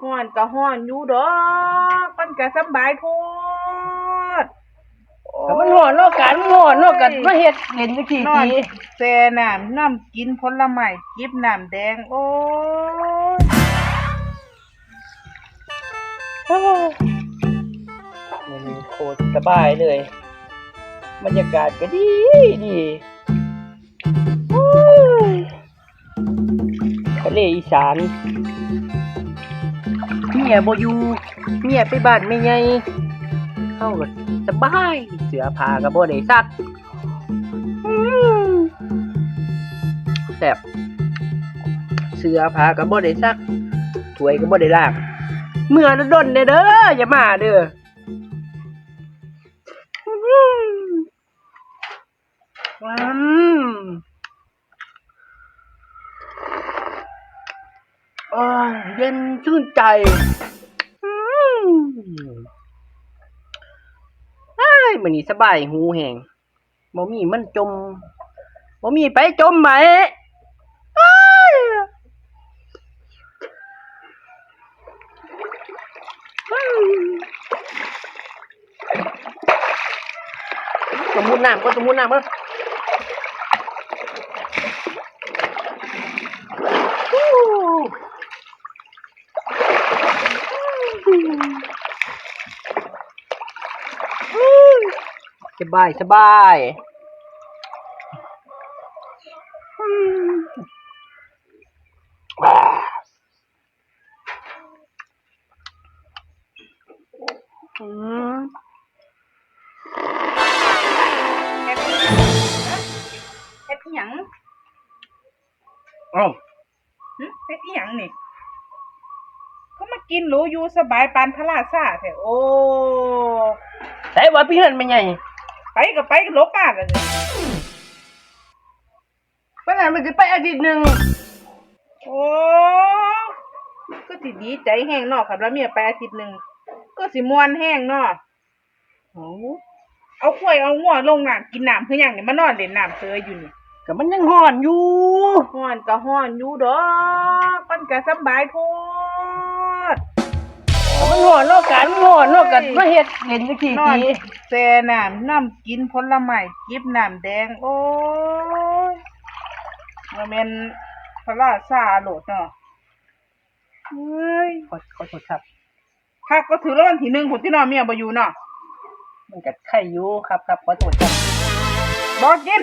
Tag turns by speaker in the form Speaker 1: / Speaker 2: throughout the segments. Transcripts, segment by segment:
Speaker 1: ฮ้อนก็ฮ้อนอยู่ดอกมันก็สำบายโพด
Speaker 2: แต่มันห่อนเนอกกันมันห่อนเนอกกันมาเฮ็ดเล่นจังซี่
Speaker 1: นอน
Speaker 2: ติ
Speaker 1: แซ่น้ำน้ำกินผลไม้จิบน้ำแดง โอ้ย
Speaker 2: โอ้ยนี่โคตรสบายเลย บรรยากาศก็ดีดีโอ้ยทะเลอีสาน เมียบ่อยู่เมียไปบ้านไม่ไงเข้าก็สบาย เสือผ้ากับ่ได้ซักแซ่บเสือผ้ากับ่ได้ซักถวยกับ่ได้ล้างเมื่อดนเด้อเด้ออย่ามาเด้อ เย็นชื่นใจอืมไอ้ยมื้อนี้สบายหูแหงบ่มีมันจมบ่มีไปจมไหมสมมุติน้ำก็สมมุติน้ำก็ สบายสบายอืมอ่าอืม
Speaker 1: เฮ็ดอีหยัง
Speaker 2: เอ้า
Speaker 1: หึเฮ็ดอีหยังนี่เขามากินหรูอยู่สบายปานพระราชาแท้โอ้
Speaker 2: ใส่ว่าพี่เห็นไม่ไง
Speaker 1: ไปก็ไปก็ลบมาแล้วนี่
Speaker 2: เมื่อไหร่มันจะไปอาทิตย์หนึ่ง
Speaker 1: โอ้ก็สิดีใจแห้งเนาะคันว่าเมียไปอาทิตย์หนึงก็สิม่วนแห้งเนาะ
Speaker 2: โอ้
Speaker 1: เอาข้วยเอางัวลงน้ำกินน้ำคือหยังนี่มานอนเล่นน้ำเซยอยู่นี่
Speaker 2: ก็มันยังห่อนอยู่
Speaker 1: ฮ้อนก็ฮ้อนอยู่ดอกมันก็สำบายโพด
Speaker 2: ก็มันห่ อนนอกกันมันห่อนอกกันมาเฮ็ดเล่นจังซี่
Speaker 1: นอน
Speaker 2: ติ
Speaker 1: แซ่น้ำน้ำกินผลไม้จิบน้ำแดง โอ้ยมันเป็นพระราชาโลดเนาะเฮ้ย
Speaker 2: ขอขอโทษครับ
Speaker 1: ถ้าก็ถือรางวัลที่หนึ่งคนที่นอนเมียบ่อยู่เนาะ
Speaker 2: มันก็ไข่อยู่ครับครับขอโทษครับ
Speaker 1: บ่กิน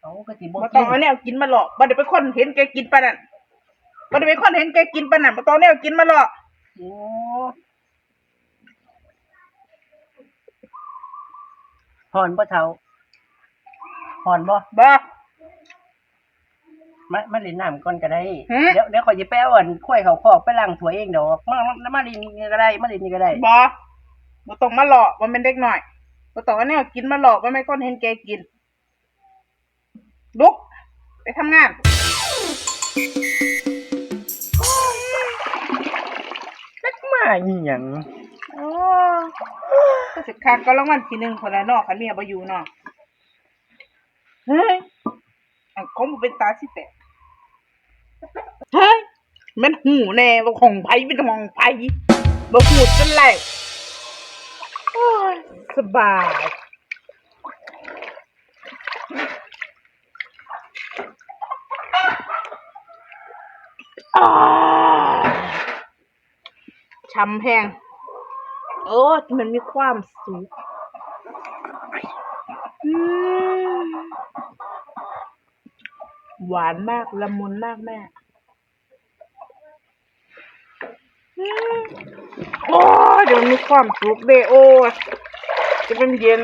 Speaker 2: เอาก็สิบ่
Speaker 1: บ่
Speaker 2: กิ
Speaker 1: ต้องเอาแนวกินมาหลอกบ่ได้เป็นคนเห็นแกกินปานนั้น บ่ได้เป็นคนเห็นแกกินปานนั้นบ่ต้องเอาแนวกินมาหลอก
Speaker 2: โอ้ห่อนบ่เฒ่าห่อนบ่
Speaker 1: บ่
Speaker 2: มามาเล่นน้ำก่อนก็ได้
Speaker 1: หือ
Speaker 2: เดี๋ยวเดี๋ยวขอยสิไปเอาอันข้วยเขาคอกไปล้างถ้วยเองดอกมามามาเล่นนี่ก็ได้ มาเล่นนี่ก็ได้
Speaker 1: บ่บ่ต้องมาหลอกบ่แม่นเด็กน้อยบ่ต้องเอาแนวกินมาหลอกบ่แม่นคนเห็นแกกิน ลุก ไปทำงาน
Speaker 2: อีหยัง
Speaker 1: โอ้ก็สิคักก็รางวัลที่หนึ่งคนละเนอกคันเมียบ่อยู่เนาะเฮ้ยอันคงบ่เป็นตาสิแตกเฮ้ยแมันหูแน่ว่าของไผเป็นของไผบ่หูจังไรโอ้ยสบายอ่า ช้ำแพงโอ้มันมีความสุขหวานมากละมุนมากแม่อืมโอ้เดี๋ยวมันมีความสุขเด้โอจะเป็นเย็น